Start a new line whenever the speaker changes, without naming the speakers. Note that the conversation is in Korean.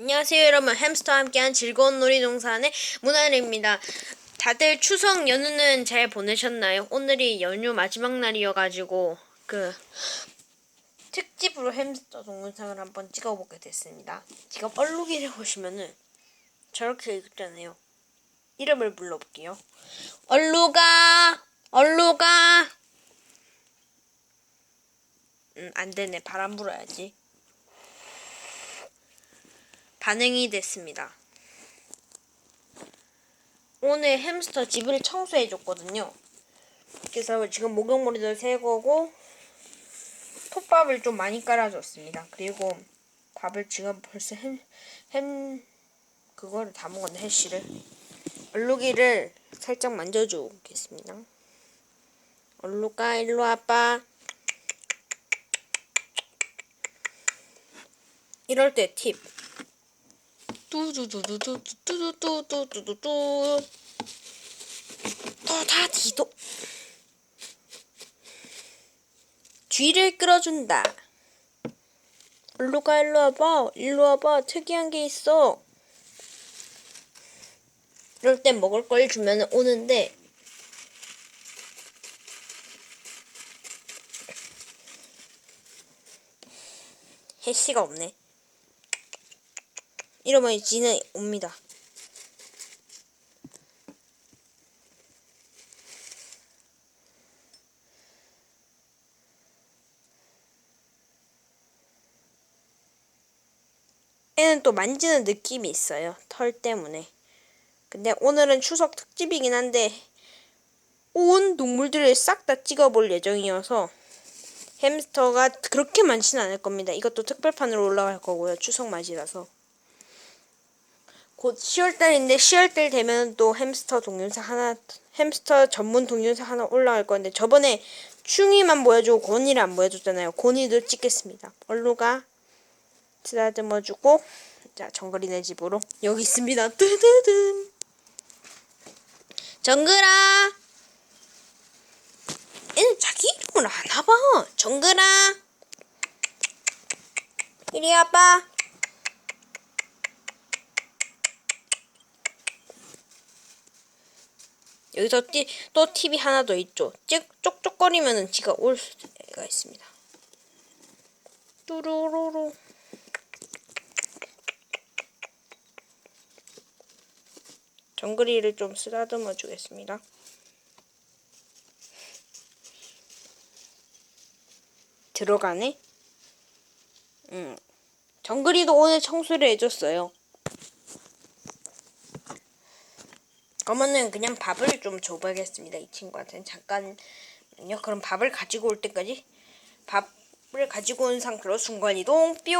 안녕하세요 여러분 햄스터와 함께한 즐거운 놀이동산의 문화입니다. 다들 추석 연휴는 잘 보내셨나요? 오늘이 연휴 마지막 날이어가지고 그 특집으로 햄스터 동영상을 한번 찍어보게 됐습니다. 지금 얼룩이를 보시면은 저렇게 읽잖아요. 이름을 불러볼게요. 얼룩아, 얼룩아. 음, 안 되네. 바람 불어야지. 반응이 됐습니다. 오늘 햄스터 집을 청소해 줬거든요. 그래서 지금 목욕물도 새 거고 톱밥을 좀 많이 깔아줬습니다. 그리고 밥을 지금 벌써 햄, 햄 그거를 다 먹었네 해시를 얼룩이를 살짝 만져주겠습니다. 얼룩아 일로 와봐. 이럴 때 팁. 뚜두두두두두두두두두두 또다디도 쥐를 끌어준다. 일로 가 일로 와봐 일로 와봐 특이한 게 있어. 이럴 땐 먹을 걸 주면 오는데 해시가 없네. 이러면 지는 옵니다. 얘는 또 만지는 느낌이 있어요. 털 때문에. 근데 오늘은 추석 특집이긴 한데 온 동물들을 싹 다 찍어볼 예정이어서 햄스터가 그렇게 많지는 않을 겁니다. 이것도 특별판으로 올라갈 거고요. 추석 맞이라서. 곧 10월 달인데 10월 달 되면 또 햄스터 동영상 하나 햄스터 전문 동영상 하나 올라갈 건데 저번에 충이만 보여주고 고니를 안 보여줬잖아요. 고니도 찍겠습니다. 얼루가 쓰다듬어주고 자 정글이네 집으로 여기 있습니다. 뜨드든 정글아 얘는 자기 이름을 아나 봐. 정글아 이리 와봐. 여기서 띠, 또 팁이 하나 더 있죠. 찍, 쪽쪽거리면은 지가 올 수가 있습니다. 뚜루루루. 정글이를 좀 쓰다듬어 주겠습니다. 들어가네? 음. 정글이도 오늘 청소를 해줬어요. 그러면은 그냥 밥을 좀 줘봐야겠습니다. 이 친구한테는 잠깐요. 그럼 밥을 가지고 올 때까지 밥을 가지고 온 상태로 순간이동 뿅